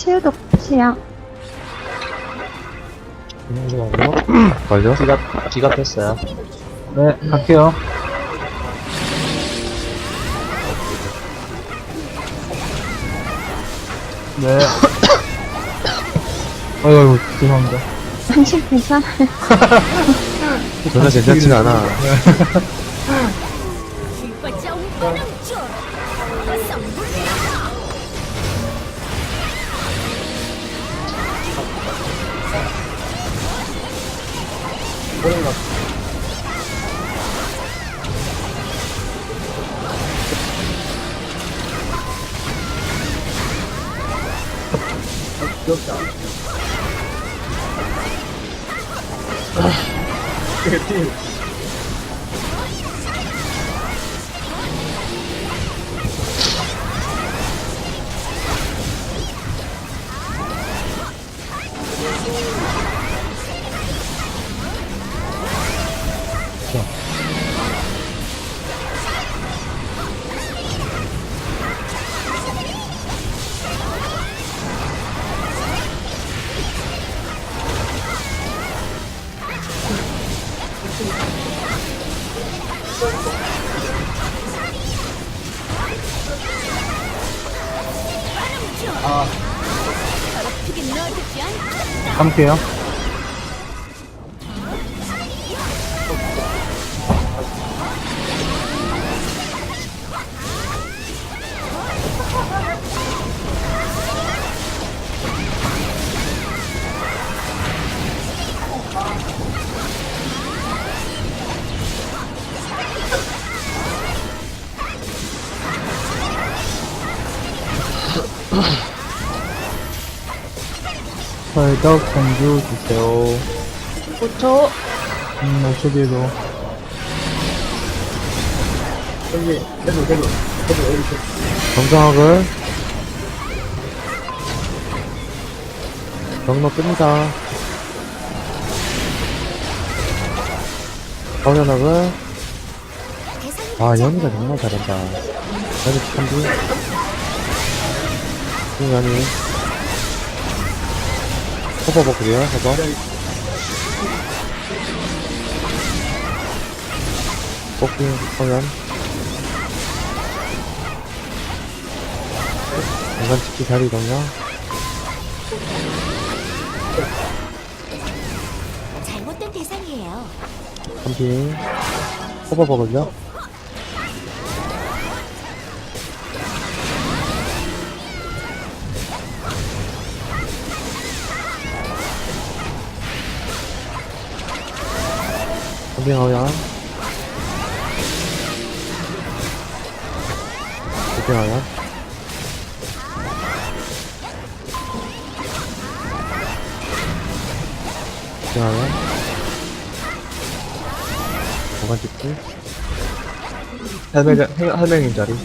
치유도 끝이야. 하고 걸려? 기가 뺐어요. 네, 갈게요. 네. 아이고, 아이고, 죄송합니다. 당신 괜찮아. 전혀 괜찮지가 않아. 보는 것 같아. 아, 귀엽다. 아, 아. 감게요. 살짝 전주 주세요. 5초. 음, 5초 뒤에도. 정정학을 경로 끕니다. 가오연학을 아 연이가 정말 잘한다. 연이 참비 연이 허버버 그래요? 허버 뽑기 허연 인간 찍기 자리 이동요 잘못된 대상이에요. 참비 허버버 걸려 참비 허연 참비 공간 찍기 할매, 할매님 자리.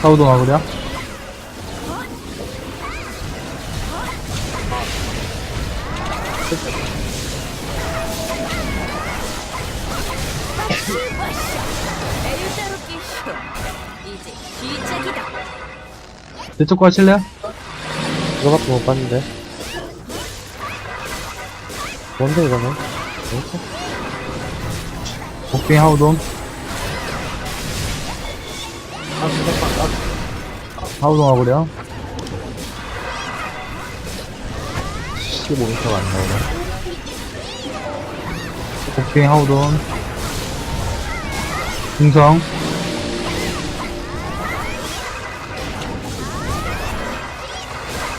사우동 하고요. 이쪽 거 하실래요? 이거밖에 못 봤는데 뭔데 이거는? 뭐지? 복빙 하우동. 하우동 하고요. 15m가 안 나오네. 복빙 하우돈 중성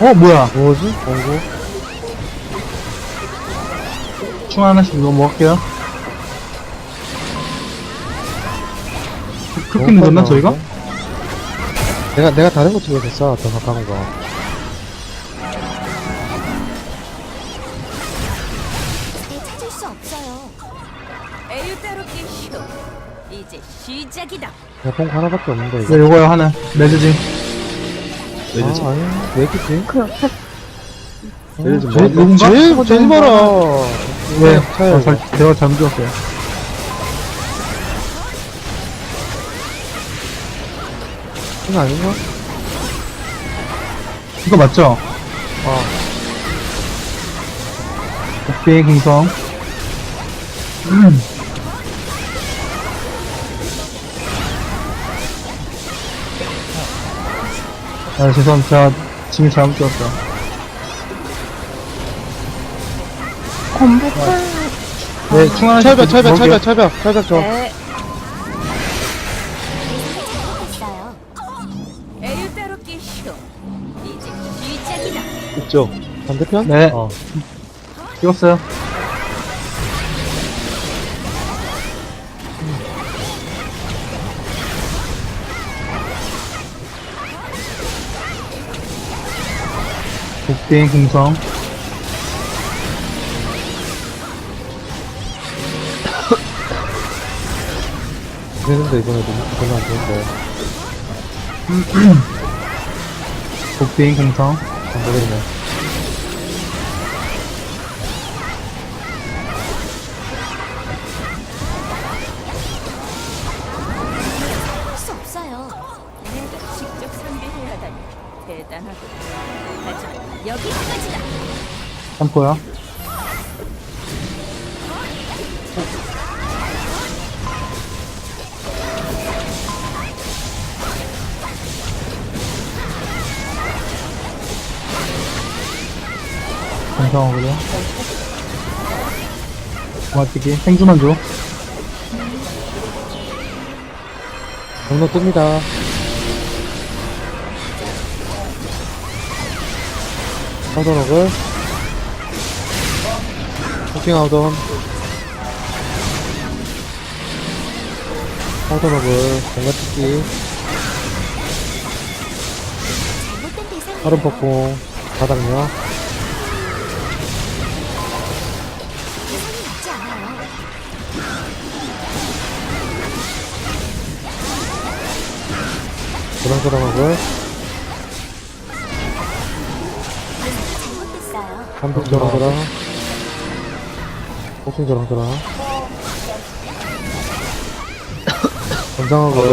어 뭐야 뭐지? 공구? 충 하나씩 이거 먹을게요 그렇게 늦었나 저희가? 내가 내가 다른 거 됐어 더 가까운 거내 찾을 수 없어요. 에유타로키 쇼. 이제 시작이다. 내가 하나밖에 없는데 네 이거 요거요 하나 매 드진 아 아니야 왜 이렇게 돼? 그 옆에 얘들 좀 제- 뭐, 누군가? 제일 제일 봐라 네 차요. 어, 잘, 잘못 들었어요 이거 아닌가? 이거 맞죠? 어. 오케이, 공성. 아, 죄송합니다. 제가 짐이 잘못 들었어요. 건부차. 네, 충 하나씩 철벽, 철벽. 철벽, 철벽, 철벽 줘. 네. 이쪽. 반대편? 네, 어. 찍었어요. 복빙 공성 되는데, 이번에도. 이번에 안 되는데. 복빙 공성 안 되겠네. 여기까지다. 점포요 공성하고요 고맙게 생주만 줘 경로 뜹니다. 하도록을. 호킹 아우던. 하도록을. 공간 대상이에요. 얼음 폭풍. 바닥요. 잘못됐어요. 한풍 조랑조랑. 호킹 조랑조랑. 건장하고.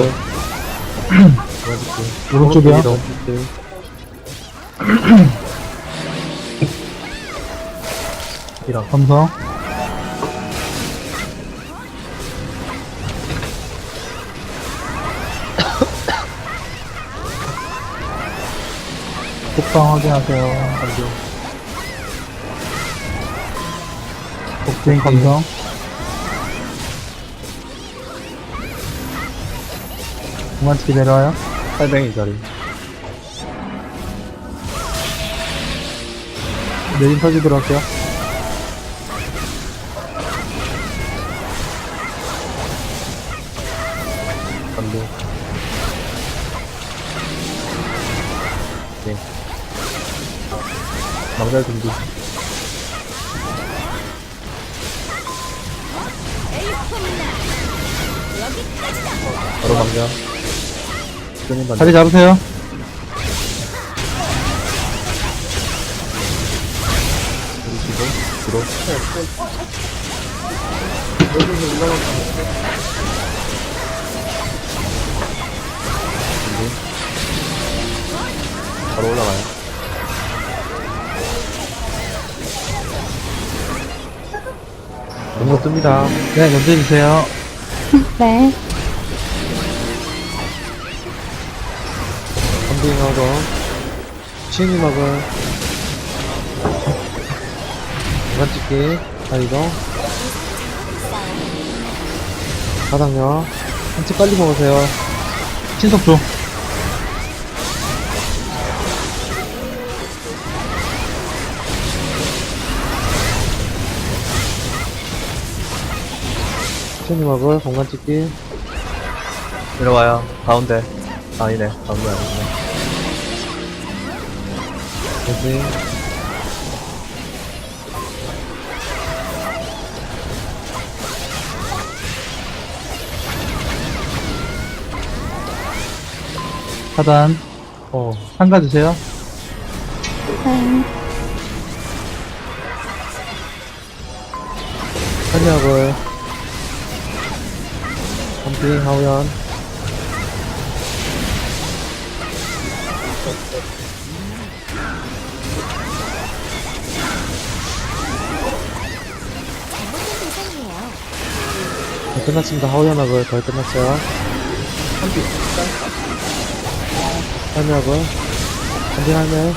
오른쪽이요 이동. 이랑. 검성 복방 확인하세요 복빙 검성 공간치기 내려와요 팔뱅이 자리. 내린 터지도록 할게요 안 돼. 네. 망갈 준비. 바로 반 자리 잡으세요 들어. 바로 올라가요. 뜹니다. 네 먼저 해주세요 네. 한빙 아우던. 치님하고. 공간 찍기. 다이동. 바닥요. 한치 빨리 먹으세요. 신속 줘 치님하고 공간 찍기. 내려와요. 가운데. 아니네. 가운데 아니네. 대신. 하단 어. 한가 주세요 네. 한약을. 한 빙 하우연. 네, 끝났습니다. 하우연합을 거의 끝났어요. 할매합을. 한진 할매.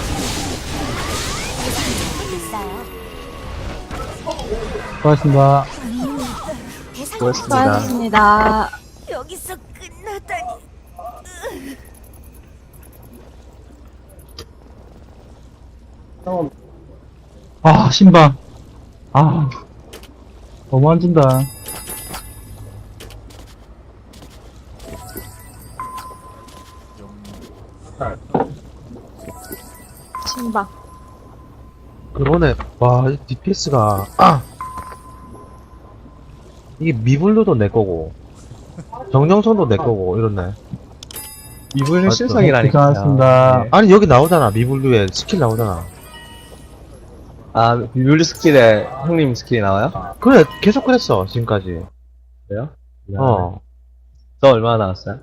수고하셨습니다. 수고했습니다. 수고하셨습니다. 여기서 끝나다니. 아, 신방. 아, 너무 안 진다. 신박. 그러네. 와, DPS가, 아! 이게 미블루도 내 거고, 정령선도 내 거고, 이렇네. 미블루 실성이라니까. 고생하셨습니다. 네. 아니, 여기 나오잖아. 미블루에 스킬 나오잖아. 아, 미블루 스킬에 형님 스킬이 나와요? 그래, 계속 그랬어, 지금까지. 그래요? 어. 저 얼마나 나왔어요?